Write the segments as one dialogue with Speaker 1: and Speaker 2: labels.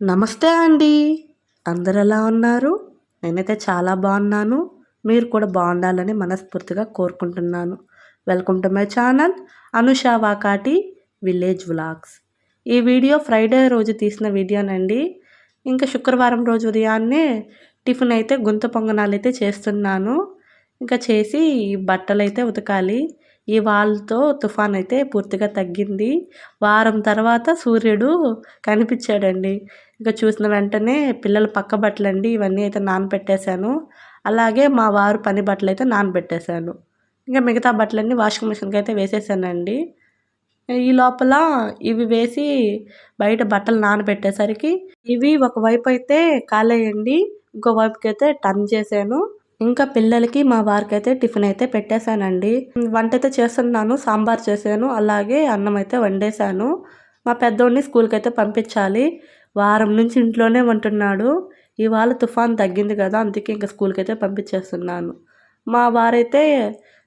Speaker 1: నమస్తే అండి. అందరు ఎలా ఉన్నారు? నేనైతే చాలా బాగున్నాను. మీరు కూడా బాగుండాలని మనస్ఫూర్తిగా కోరుకుంటున్నాను. Welcome to my channel Anusha Vakati village vlogs. ఈ వీడియో ఫ్రైడే రోజు తీసిన వీడియోనండి. ఇంకా శుక్రవారం రోజు ఉదయాన్నే టిఫిన్ అయితే గుంత పొంగనాలు అయితే చేస్తున్నాను. ఇంకా చేసి బట్టలు అయితే ఉతకాలి. ఈ వాళ్ళతో తుఫాన్ అయితే పూర్తిగా తగ్గింది. వారం తర్వాత సూర్యుడు కనిపించాడండి. ఇంకా చూసిన వెంటనే పిల్లల పక్క బట్టలు అండి ఇవన్నీ అయితే నానబెట్టేశాను. అలాగే మా వారు పని బట్టలు అయితే నానబెట్టేశాను. ఇంకా మిగతా బట్టలన్నీ వాషింగ్ మిషన్కి అయితే వేసేసానండి. ఈ లోపల ఇవి వేసి బయట బట్టలు నానబెట్టేసరికి ఇవి ఒకవైపు అయితే కాలేయండి ఇంకోవైపుకి అయితే టర్న్ చేశాను. ఇంకా పిల్లలకి మా వారికి అయితే టిఫిన్ అయితే పెట్టేశానండి. వంట అయితే చేస్తున్నాను సాంబార్ చేశాను అలాగే అన్నం అయితే వండేశాను. మా పెద్దోడిని స్కూల్కి అయితే పంపించాలి. వారం నుంచి ఇంట్లోనే ఉంటున్నాడు. ఇవాళ తుఫాన్ తగ్గింది కదా అందుకే ఇంకా స్కూల్కి అయితే పంపించేస్తున్నాను. మా వారైతే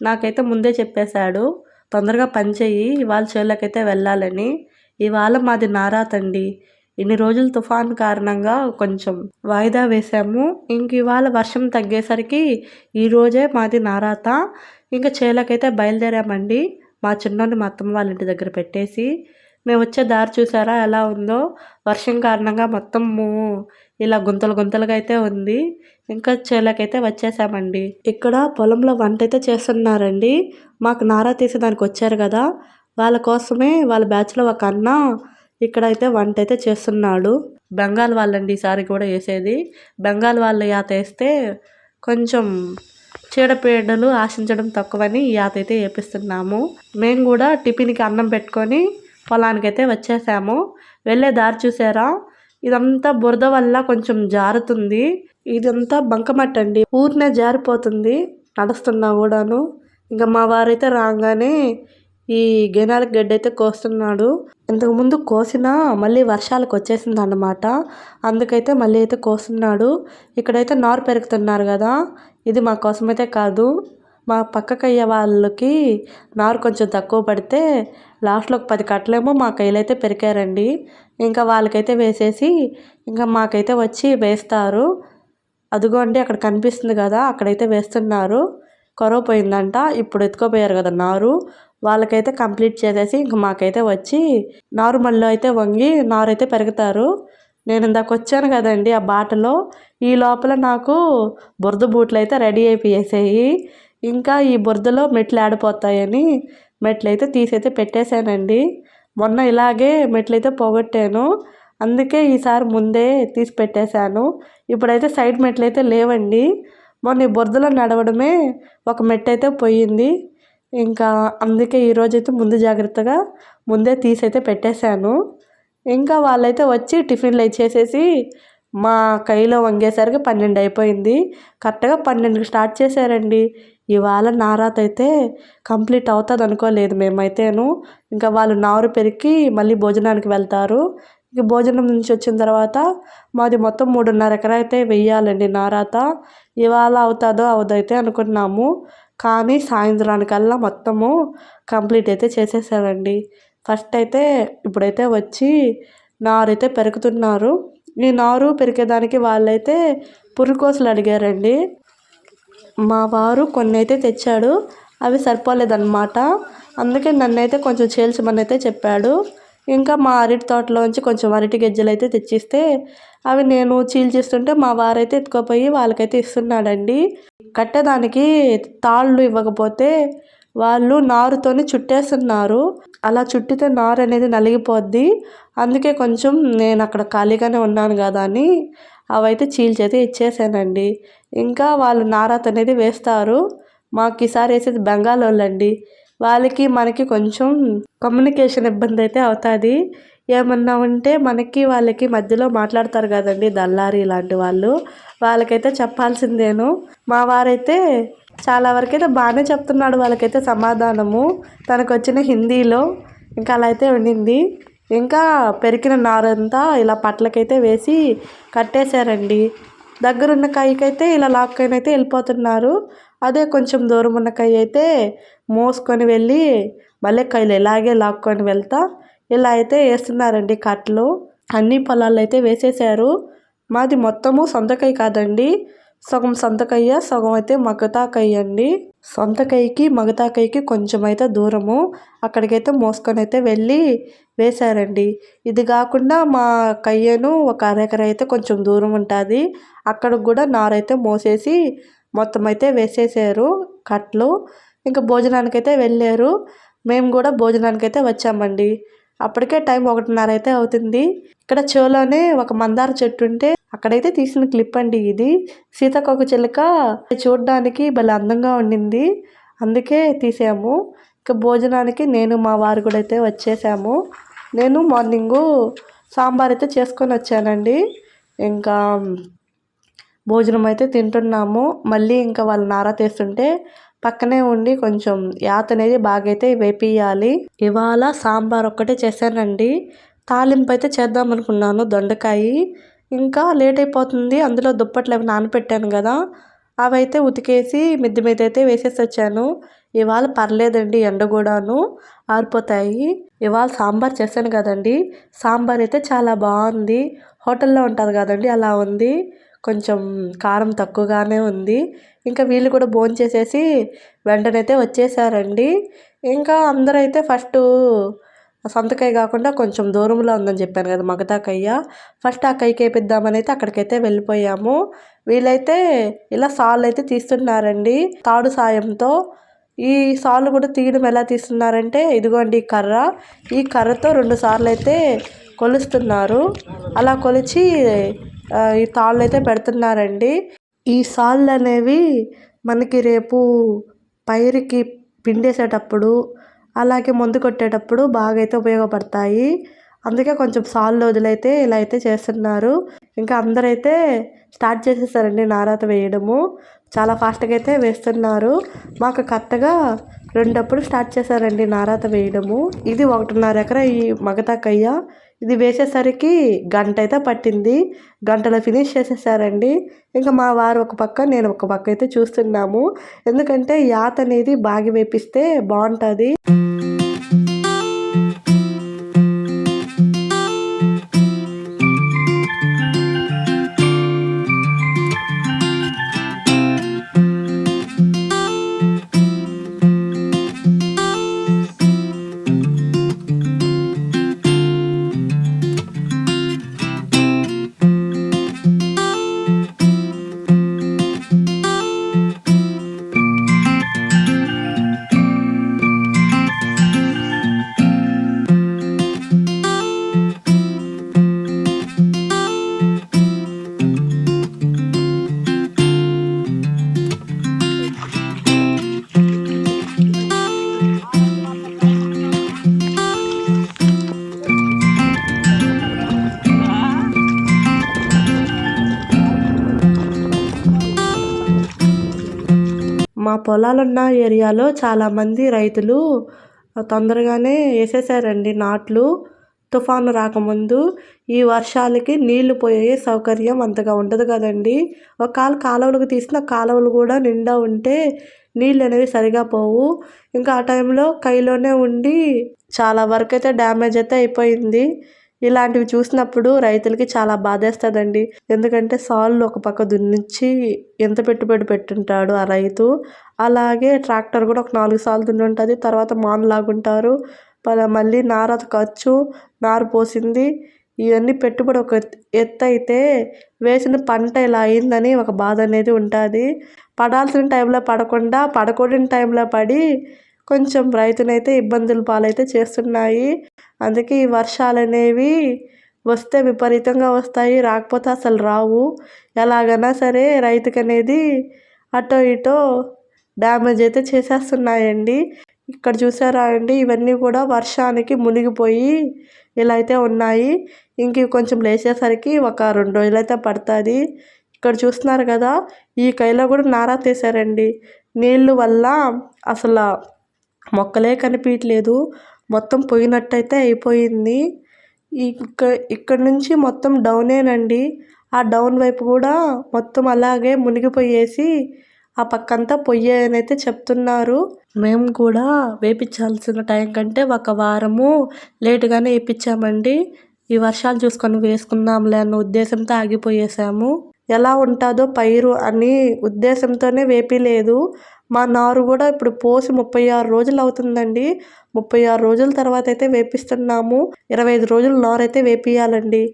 Speaker 1: నాకైతే ముందే చెప్పేశాడు తొందరగా పని చెయ్యి ఇవాళ చేళ్ళకైతే వెళ్ళాలని. ఇవాళ మాది నారాతండి. ఇన్ని రోజులు తుఫాన్ కారణంగా కొంచెం వాయిదా వేసాము ఇంక ఇవాళ వర్షం తగ్గేసరికి ఈరోజే మాది నారాత. ఇంకా చేలకైతే బయలుదేరామండి. మా చిన్నోని మా అత్తమ్మ వాళ్ళ ఇంటి దగ్గర పెట్టేసి. మేము వచ్చే దారి చూసారా? ఎలా ఉందో? వర్షం కారణంగా మొత్తము ఇలా గుంతలు గుంతలుగా అయితే ఉంది. ఇంకా చేలకైతే వచ్చేసామండి. ఇక్కడ పొలంలో వంట అయితే చేస్తున్నారండి. మాకు నారా తీసేదానికి వచ్చారు కదా. వాళ్ళ కోసమే వాళ్ళ బ్యాచ్లో ఒక అన్న ఇక్కడైతే వంట అయితే చేస్తున్నాడు. బెంగాల్ వాళ్ళండి ఈసారి కూడా వేసేది. బెంగాల్ వాళ్ళ యాత వేస్తే కొంచెం చీడపీడలు ఆశించడం తక్కువని ఈ యాత అయితే వేపిస్తున్నాము. మేము కూడా టిఫిన్కి అన్నం పెట్టుకొని పొలానికి అయితే వచ్చేసాము. వెళ్ళే దారి చూసారా? ఇదంతా బురద వల్ల కొంచెం జారుతుంది. ఇదంతా బంకమట్టి అండి. ఊరినే జారిపోతుంది. నడుస్తున్నా కూడాను. ఇంకా మా వారైతే రాగానే ఈ గెనాల గడ్డి అయితే కోస్తున్నాడు ఇంతకుముందు కోసిన మళ్ళీ వర్షాలకు వచ్చేసింది అన్నమాట అందుకైతే మళ్ళీ అయితే కోస్తున్నాడు. ఇక్కడైతే నారు పెరుగుతున్నారు కదా. ఇది మా కోసమైతే కాదు. మా పక్కకయ్య వాళ్ళకి నారు కొంచెం తక్కువ పడితే లాస్ట్లో ఒక పది కట్టలేమో మా కైలైతే పెరికారండి. ఇంకా వాళ్ళకైతే వేసేసి ఇంకా మాకైతే వచ్చి వేస్తారు. అదిగోండి అక్కడ కనిపిస్తుంది కదా అక్కడైతే వేస్తున్నారు. కరువు పోయిందంట. ఇప్పుడు ఎత్తుకోపోయారు కదా నారు. వాళ్ళకైతే కంప్లీట్ చేసేసి ఇంక మాకైతే వచ్చి నార్మల్లో అయితే వంగి నారైతే పెరుగుతారు. నేను ఇందాక వచ్చాను కదండి ఆ బాటలో. ఈ లోపల నాకు బురద బూట్లు అయితే రెడీ అయిపోయేసాయి. ఇంకా ఈ బురదలో మెట్లు ఆడిపోతాయని మెట్లు అయితే తీసైతే పెట్టేశానండి. మొన్న ఇలాగే మెట్లు అయితే పోగొట్టాను. అందుకే ఈసారి ముందే తీసి పెట్టేశాను. ఇప్పుడైతే సైడ్ మెట్లు అయితే లేవండి. మొన్న ఈ బురదలో నడవడమే ఒక మెట్టు అయితే పోయింది. ఇంకా అందుకే ఈరోజైతే ముందు జాగ్రత్తగా ముందే తీసైతే పెట్టేశాను. ఇంకా వాళ్ళైతే వచ్చి టిఫిన్లు ఇచ్చేసేసి మా కైలో వంగేసరికి పన్నెండు అయిపోయింది. కరెక్ట్గా పన్నెండుకి స్టార్ట్ చేశారండి. ఇవాళ నారాత అయితే కంప్లీట్ అవుతుంది అనుకోలేదు మేమైతేను. ఇంకా వాళ్ళు నారు పెరికి మళ్ళీ భోజనానికి వెళ్తారు. ఇక భోజనం నుంచి వచ్చిన తర్వాత మాది మొత్తం మూడున్నర ఎకరా అయితే వెయ్యాలండి నారాత. ఇవాళ అవుతుందో అవదైతే అనుకున్నాము కానీ సాయంత్రానికల్లా మొత్తము కంప్లీట్ అయితే చేసేసారండి. ఫస్ట్ అయితే ఇప్పుడైతే వచ్చి నారు అయితే పెరుగుతున్నారు. ఈ నారు పెరిగేదానికి వాళ్ళైతే పురుకోసలు అడిగారండి. మా వారు కొన్ని అయితే తెచ్చాడు. అవి సరిపోలేదన్నమాట. అందుకే నన్నైతే కొంచెం చేల్చమని అయితే చెప్పాడు. ఇంకా మా అరటి తోటలోంచి కొంచెం అరటి గెజ్జలు అయితే తెచ్చిస్తే అవి నేను చీల్చిస్తుంటే మా వారైతే ఎత్తుకుపోయి వాళ్ళకైతే ఇస్తున్నాడండి. కట్టేదానికి తాళ్ళు ఇవ్వకపోతే వాళ్ళు నారుతోని చుట్టేస్తున్నారు. అలా చుట్టితే నారు అనేది నలిగిపోద్ది. అందుకే కొంచెం నేను అక్కడ ఖాళీగానే ఉన్నాను కదా అని అవైతే చీల్చైతే ఇచ్చేసానండి. ఇంకా వాళ్ళు నారాత్ అనేది వేస్తారు. మాకు ఈసారి వేసేది బెంగాల్ వాళ్ళండి వాళ్ళకి మనకి కొంచెం కమ్యూనికేషన్ ఇబ్బంది అయితే అవుతుంది. ఏమన్నా ఉంటే మనకి వాళ్ళకి మధ్యలో మాట్లాడతారు కదండి దల్లారి ఇలాంటి వాళ్ళు. వాళ్ళకైతే చెప్పాల్సిందేను. మా వారైతే చాలా వరకైతే బాగానే చెప్తున్నాడు వాళ్ళకైతే సమాధానము. తనకు వచ్చిన హిందీలో ఇంకా అలా అయితే ఉండింది. ఇంకా పెరికిన నారంతా ఇలా పట్లకైతే వేసి కట్టేశారండి. దగ్గరున్న కాయకైతే ఇలా లాక్కైనైతే అయితే వెళ్ళిపోతున్నారు. అదే కొంచెం దూరం ఉన్న కై అయితే మోసుకొని వెళ్ళి మళ్ళీ కైలు ఇలాగే లాక్కొని వెళ్తా. ఇలా అయితే వేస్తున్నారండి కట్టలు. అన్ని పొలాల్లో అయితే వేసేసారు మాది మొత్తము సొంతకై కాదండి. సగం సొంతకయ్య సగం అయితే మగతాకయ్య అండి. సొంతకైకి మగతాకైకి కొంచెం అయితే దూరము. అక్కడికైతే మోసుకొని అయితే వెళ్ళి వేశారండి. ఇది కాకుండా మా కయ్యను ఒక అరెకర అయితే కొంచెం దూరం ఉంటుంది. అక్కడికి కూడా నారైతే మోసేసి మొత్తం అయితే వేసేసారు కట్లు. ఇంకా భోజనానికి అయితే వెళ్ళారు. మేము కూడా భోజనానికి అయితే వచ్చామండి. అప్పటికే టైం ఒకటిన్నర అయితే అవుతుంది. ఇక్కడ చెవులోనే ఒక మందార చెట్టు ఉంటే అక్కడైతే తీసిన క్లిప్ అండి ఇది. సీతాకోక చిలుక చూడడానికి భలే అందంగా ఉండింది. అందుకే తీసాము. ఇంకా భోజనానికి నేను మా వారు కూడా అయితే వచ్చేసాము. నేను మార్నింగు సాంబార్ అయితే చేసుకొని వచ్చానండి. ఇంకా భోజనం అయితే తింటున్నాము. మళ్ళీ ఇంకా వాళ్ళు నారా తీస్తుంటే పక్కనే ఉండి కొంచెం యాత అనేది బాగా అయితే వేపియాలి ఇవాళ సాంబార్ ఒక్కటే చేశానండి. తాలింపు అయితే చేద్దాం అనుకున్నాను దొండకాయ. ఇంకా లేట్ అయిపోతుంది. అందులో దుప్పట్లు అవి నానపెట్టాను కదా. అవి అయితే ఉతికేసి మిద్ది మీద అయితే వేసేసి వచ్చాను. ఇవాళ పర్లేదండి ఎండ కూడాను. ఆరిపోతాయి. ఇవాళ సాంబార్ చేశాను కదండి. సాంబార్ అయితే చాలా బాగుంది. హోటల్లో ఉంటుంది కదండి అలా ఉంది. కొంచెం కారం తక్కువగానే ఉంది. ఇంకా వీళ్ళు కూడా భోంచేసేసి వెంటనైతే వచ్చేసారండి. ఇంకా అందరూ అయితే ఫస్ట్ సొంతకాయ కాకుండా కొంచెం దూరంలో ఉందని చెప్పాను కదా మగతాకయ్య. ఫస్ట్ ఆ కైకి వేపిద్దామని అయితే అక్కడికైతే వెళ్ళిపోయాము. వీళ్ళైతే ఇలా సాళ్ళు అయితే తీస్తున్నారండి తాడు సాయంతో. ఈ సాళ్ళు కూడా తీయడం ఎలా తీస్తున్నారంటే ఇదిగోండి ఈ కర్ర. ఈ కర్రతో రెండు సార్లు అయితే కొలుస్తున్నారు. అలా కొలిచి ఈ తాళ్ళు అయితే పెడుతున్నారండి. ఈ సాళ్ళు అనేవి మనకి రేపు పైరుకి పిండేసేటప్పుడు అలాగే మందు కొట్టేటప్పుడు బాగా అయితే ఉపయోగపడతాయి. అందుకే కొంచెం సాళ్ళు వదిలైతే ఇలా అయితే చేస్తున్నారు. ఇంకా అందరైతే స్టార్ట్ చేసేసారండి నారాత వేయడము. చాలా ఫాస్ట్గా అయితే వేస్తున్నారు. మాకు కరెక్ట్గా రెండప్పుడు స్టార్ట్ చేశారండి నారాత వేయడము. ఇది ఒకటిన్నర ఎకరా ఈ మగతాకయ్య ఇది వేసేసరికి గంట అయితే పట్టింది. గంటలో ఫినిష్ చేసేసారండి. ఇంకా మా వారు ఒక పక్క నేను ఒక పక్క అయితే చూస్తున్నాము. ఎందుకంటే యాత అనేది బాగా వేపిస్తే బాగుంటుంది. మా పొలాలున్న ఏరియాలో చాలామంది రైతులు తొందరగానే వేసేసారండి నాట్లు. తుఫాను రాకముందు ఈ వర్షాలకి నీళ్ళు పోయే సౌకర్యం అంతగా ఉండదు కదండి. ఒకవేళ కాలువలకు తీసిన కాలువలు కూడా నిండా ఉంటే నీళ్ళు అనేవి సరిగా పోవు. ఇంకా ఆ టైంలో కైలోనే ఉండి చాలా వరకు అయితే డ్యామేజ్ అయితే అయిపోయింది. ఇలాంటివి చూసినప్పుడు రైతులకి చాలా బాధేస్తుందండి. ఎందుకంటే సాళ్ళు ఒక పక్క దున్నిచ్చి ఎంత పెట్టుబడి పెట్టుంటాడు ఆ రైతు. అలాగే ట్రాక్టర్ కూడా ఒక నాలుగు సార్లు దున్ని ఉంటుంది తర్వాత మాను లాగుంటారు. మళ్ళీ నార ఖర్చు నారు పోసింది. ఇవన్నీ పెట్టుబడి ఒక ఎత్తు అయితే వేసిన పంట ఇలా అయిందని ఒక బాధ అనేది ఉంటుంది. పడాల్సిన టైంలో పడకుండా పడకూడని టైంలో పడి కొంచెం రైతునైతే ఇబ్బందుల పాలైతే చేస్తున్నాయి. అందుకే ఈ వర్షాలు అనేవి వస్తే విపరీతంగా వస్తాయి రాకపోతే అసలు రావు. ఎలాగైనా సరే రైతుకు అనేది అటో ఇటో డ్యామేజ్ అయితే చేసేస్తున్నాయండి. ఇక్కడ చూసారా అండి ఇవన్నీ కూడా వర్షానికి మునిగిపోయి ఇలా అయితే ఉన్నాయి. ఇంక కొంచెం లేచేసరికి ఒక రెండు రోజులు అయితే పడుతుంది. ఇక్కడ చూస్తున్నారు కదా ఈ కైలో కూడా నారా తీసారండి నీళ్ళు వల్ల అసలు మొక్కలే కనిపించట్లేదు మొత్తం పోయినట్టయితే అయిపోయింది. ఇక్క ఇక్కడ నుంచి మొత్తం డౌనేనండి ఆ డౌన్ వైపు కూడా మొత్తం అలాగే మునిగిపోయేసి ఆ పక్కంతా పొయ్యి అని అయితే చెప్తున్నారు. మేము కూడా వేపించాల్సిన టైం కంటే ఒక వారము లేటుగానే వేయించామండి ఈ వర్షాలు చూసుకొని వేసుకుందాంలే అన్న ఉద్దేశంతో ఆగిపోయేసాము. ఎలా ఉంటుందో పైరు అని ఉద్దేశంతోనే వేపిలేదు మా నారు కూడా ఇప్పుడు పోసి ముప్పై ఆరు రోజులు అవుతుందండి. ముప్పై ఆరు రోజుల తర్వాత అయితే వేపిస్తున్నాము. ఇరవై ఐదు రోజులు నారు అయితే వేపియాలండి.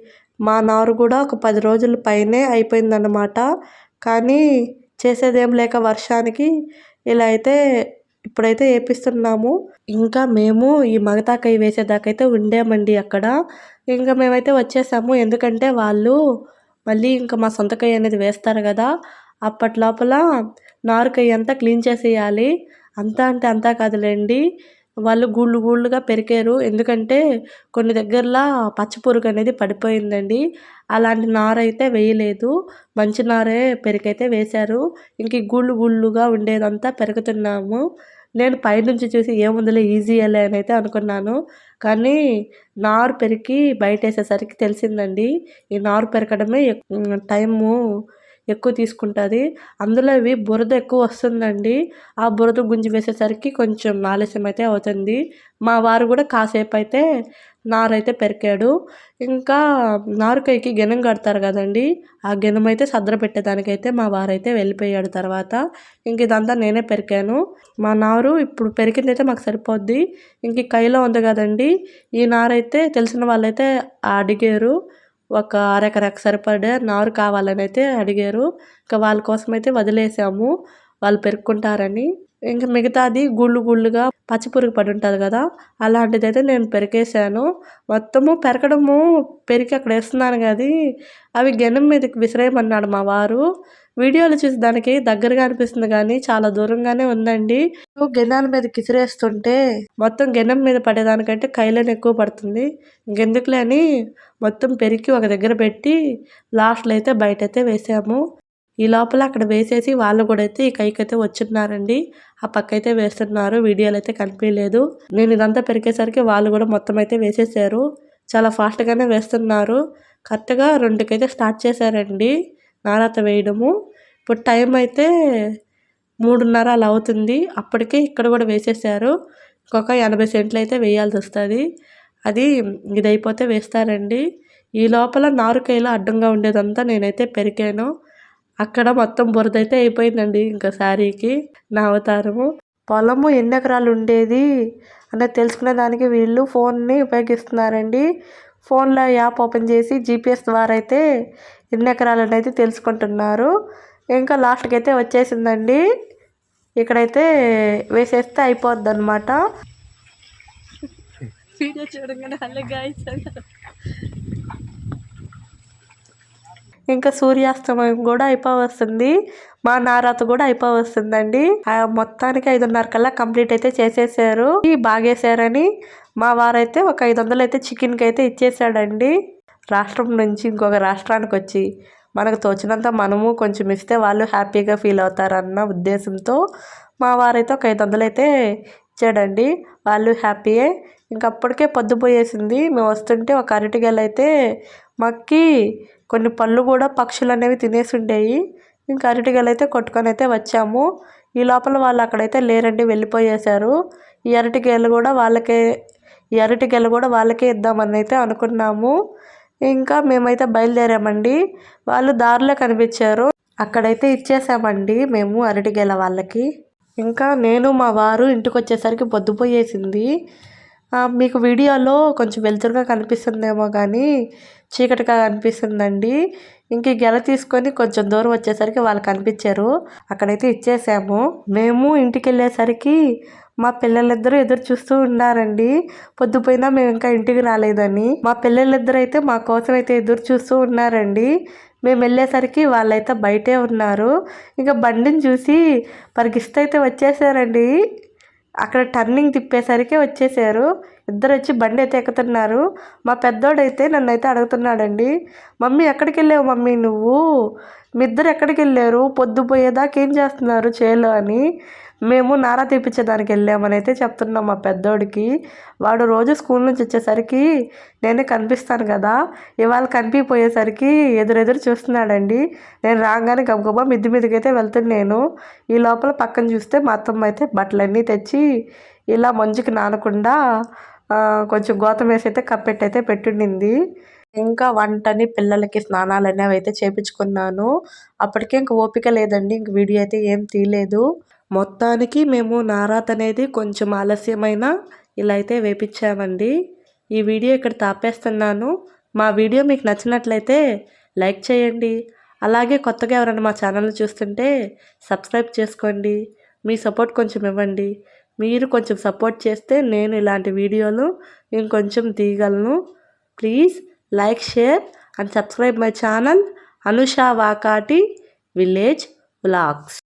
Speaker 1: మా నారు కూడా ఒక పది రోజుల పైనే అయిపోయిందన్నమాట. కానీ చేసేదేం లేక వర్షానికి ఇలా అయితే ఇప్పుడైతే వేపిస్తున్నాము. ఇంకా మేము ఈ మగతాకాయ వేసేదాకైతే ఉండేమండి అక్కడ. ఇంకా మేమైతే వచ్చేసాము. ఎందుకంటే వాళ్ళు మళ్ళీ ఇంకా మా సొంతకాయ అనేది వేస్తారు కదా. అప్పటి లోపల నారుకై అంతా క్లీన్ చేసేయాలి. అంతా అంటే అంతా కాదులేండి. వాళ్ళు గూళ్ళు గూళ్ళుగా పెరికారు. ఎందుకంటే కొన్ని దగ్గరలో పచ్చ పురుగు అనేది పడిపోయిందండి. అలాంటి నారు అయితే వేయలేదు. మంచి నారే పెరికైతే వేశారు. ఇంక గూళ్ళు గూళ్ళుగా ఉండేదంతా పెరుగుతున్నాము. నేను పైనుంచి చూసి ఏముందిలే ఈజీ అని అయితే అనుకున్నాను. కానీ నారు పెరిగి బయట వేసేసరికి తెలిసిందండి. ఈ నారు పెరగడమే టైము ఎక్కువ తీసుకుంటుంది. అందులో ఇవి బురద ఎక్కువ వస్తుందండి. ఆ బురద గుంజి వేసేసరికి కొంచెం ఆలస్యం అయితే అవుతుంది. మా వారు కూడా కాసేపు అయితే నారైతే పెరికాడు. ఇంకా నారుకైకి గెనం కడతారు కదండి. ఆ గెనం అయితే సద్ర పెట్టేదానికైతే మా వారైతే వెళ్ళిపోయాడు తర్వాత. ఇంక ఇదంతా నేనే పెరికాను. మా నారు ఇప్పుడు పెరికిందైతే మాకు సరిపోద్ది. ఇంక కైలో ఉంది కదండి. ఈ నారైతే తెలిసిన వాళ్ళైతే అడిగారు. ఒక అరెకరకు సరిపడే నారు కావాలని అయితే అడిగారు. ఇంకా వాళ్ళ కోసం అయితే వదిలేసాము. వాళ్ళు పెరుక్కుంటారని. ఇంకా మిగతాది గుళ్ళు గుళ్ళుగా పచ్చిపురుగు పడి ఉంటుంది కదా అలాంటిది అయితే నేను పెరికేసాను మొత్తము పెరకడము పెరికి అక్కడ వేస్తున్నాను కానీ అవి గెనం మీదకి విసిరేయమన్నాడు మా వారు. వీడియోలు చూసి దానికి దగ్గరగా అనిపిస్తుంది కానీ చాలా దూరంగానే ఉందండి. గెనాల మీద కిసిరేస్తుంటే మొత్తం గెనం మీద పడేదానికంటే కైలోనే ఎక్కువ పడుతుంది. ఇంకెందుకులే అని మొత్తం పెరికి ఒక దగ్గర పెట్టి లాస్ట్లో అయితే బయట అయితే వేసాము. ఈ లోపల అక్కడ వేసేసి వాళ్ళు కూడా అయితే ఈ కైకి అయితే వచ్చిన్నారండి. ఆ పక్క అయితే వేస్తున్నారు. వీడియోలు అయితే కనిపించలేదు. నేను ఇదంతా పెరిగేసరికి వాళ్ళు కూడా మొత్తం అయితే వేసేసారు. చాలా ఫాస్ట్గానే వేస్తున్నారు. కరెక్ట్గా రెండుకైతే స్టార్ట్ చేశారండి. నానాత వేయడము. ఇప్పుడు టైం అయితే మూడున్నర అలా అవుతుంది. అప్పటికే ఇక్కడ కూడా వేసేసారు. ఇంకొక ఎనభై సెంట్లు అయితే వేయాల్సి వస్తుంది. అది ఇది అయిపోతే వేస్తారండి. ఈ లోపల నారుకాయలు అడ్డంగా ఉండేదంతా నేనైతే పెరికాను అక్కడ మొత్తం బురద అయితే అయిపోయిందండి ఇంకా శారీకి నా అవతారము. పొలము ఎన్ని ఎకరాలు ఉండేది అనేది తెలుసుకునే దానికి వీళ్ళు ఫోన్ని ఉపయోగిస్తున్నారండి. ఫోన్లో యాప్ ఓపెన్ చేసి జీపీఎస్ ద్వారా అయితే ఎన్ని ఎకరాలు అనేది తెలుసుకుంటున్నారు. ఇంకా లాస్ట్కి అయితే వచ్చేసిందండి. ఇక్కడైతే వేసేస్తే అయిపోద్ది అనమాట వీడియో చూడగానే హలో గాయస్ ఇంకా సూర్యాస్తమయం కూడా అయిపోవస్తుంది. మా నారాత కూడా అయిపోవస్తుందండి. మొత్తానికి ఐదున్నర కల్లా కంప్లీట్ అయితే చేసేసారు. బాగేశారని మా వారైతే ఒక ఐదు వందలు అయితే చికెన్కి అయితే ఇచ్చేసాడండి. రాష్ట్రం నుంచి ఇంకొక రాష్ట్రానికి వచ్చి మనకు తోచినంత మనము కొంచెం ఇస్తే వాళ్ళు హ్యాపీగా ఫీల్ అవుతారన్న ఉద్దేశంతో మా వారైతే ఒక ఐదు వందలు అయితే ఇచ్చాడండి. వాళ్ళు హ్యాపీయే. ఇంకప్పటికే పొద్దుపోయేసింది మేము వస్తుంటే ఒక అరటిగెల అయితే మక్కి కొన్ని పళ్ళు కూడా పక్షులు అనేవి తినేసి ఉండేవి ఇంకా అరటిగెల అయితే కొట్టుకొని అయితే వచ్చాము. ఈ లోపల వాళ్ళు అక్కడైతే లేరండి వెళ్ళిపోయేశారు. ఈ అరటిగెలు కూడా వాళ్ళకే ఈ అరటిగెలు కూడా వాళ్ళకే ఇద్దామని అయితే అనుకున్నాము. ఇంకా మేమైతే బయలుదేరామండి. వాళ్ళు దారిలో కనిపించారు. అక్కడైతే ఇచ్చేసామండి మేము అరటిగెల వాళ్ళకి. ఇంకా నేను మా వారు ఇంటికి వచ్చేసరికి పొద్దుపోయేసింది మీకు వీడియోలో కొంచెం వెలుతురుగా కనిపిస్తుందేమో కానీ చీకటిగా కనిపిస్తుందండి. ఇంక గెల తీసుకొని కొంచెం దూరం వచ్చేసరికి వాళ్ళు కనిపించారు. అక్కడైతే ఇచ్చేసాము. మేము ఇంటికి వెళ్ళేసరికి మా పిల్లలిద్దరూ ఎదురు చూస్తూ ఉన్నారండి. పొద్దుపోయినా మేము ఇంకా ఇంటికి రాలేదని. మా పిల్లలిద్దరు అయితే మా కోసం అయితే ఎదురు చూస్తూ ఉన్నారండి. మేము వెళ్ళేసరికి వాళ్ళైతే బయటే ఉన్నారు. ఇంకా బండిని చూసి పరిగిస్తూ అయితే వచ్చేసారండి. అక్కడ టర్నింగ్ తిప్పేసరికి వచ్చేసారు. ఇద్దరు వచ్చి బండి అయితే ఎక్కుతున్నారు. మా పెద్దోడైతే నన్ను అయితే అడుగుతున్నాడండి. మమ్మీ ఎక్కడికి వెళ్ళావు మమ్మీ నువ్వు? మీ ఇద్దరు ఎక్కడికి వెళ్ళారు? పొద్దుపోయేదాకా ఏం చేస్తున్నారు చేలో? అని. మేము నారా తీపించేదానికి వెళ్ళామని అయితే చెప్తున్నాం మా పెద్దోడికి. వాడు రోజు స్కూల్ నుంచి వచ్చేసరికి నేనే కనిపిస్తాను కదా ఇవాళ కనిపిపోయేసరికి ఎదురెదురు చూస్తున్నాడండి. నేను రాగానే గబగబా మిద్ది మీదకి అయితే వెళ్తున్నాను. ఈ లోపల పక్కన చూస్తే మా అత్తమ్మ అయితే బట్టలన్నీ తెచ్చి ఇలా మంచుకి నానకుండా కొంచెం గోతం వేసి అయితే కప్పెట్టి అయితే పెట్టుండింది. ఇంకా వంటని పిల్లలకి స్నానాలు అనేవి అయితే చేపించుకున్నాను. అప్పటికే ఇంక ఓపిక లేదండి ఇంక వీడియో అయితే ఏం తీయలేదు. మొత్తానికి మేము నారాత్ అనేది కొంచెం ఆలస్యమైన ఇలా అయితే వేపించామండి. ఈ వీడియో ఇక్కడ తాపేస్తున్నాను. మా వీడియో మీకు నచ్చినట్లయితే లైక్ చేయండి. అలాగే కొత్తగా ఎవరైనా మా ఛానల్ చూస్తుంటే సబ్స్క్రైబ్ చేసుకోండి. మీ సపోర్ట్ కొంచెం ఇవ్వండి. మీరు కొంచెం సపోర్ట్ చేస్తే నేను ఇలాంటి వీడియోలు ఇంకొంచెం తీయగలను. Please like share and subscribe my channel Anusha Vakati village vlogs.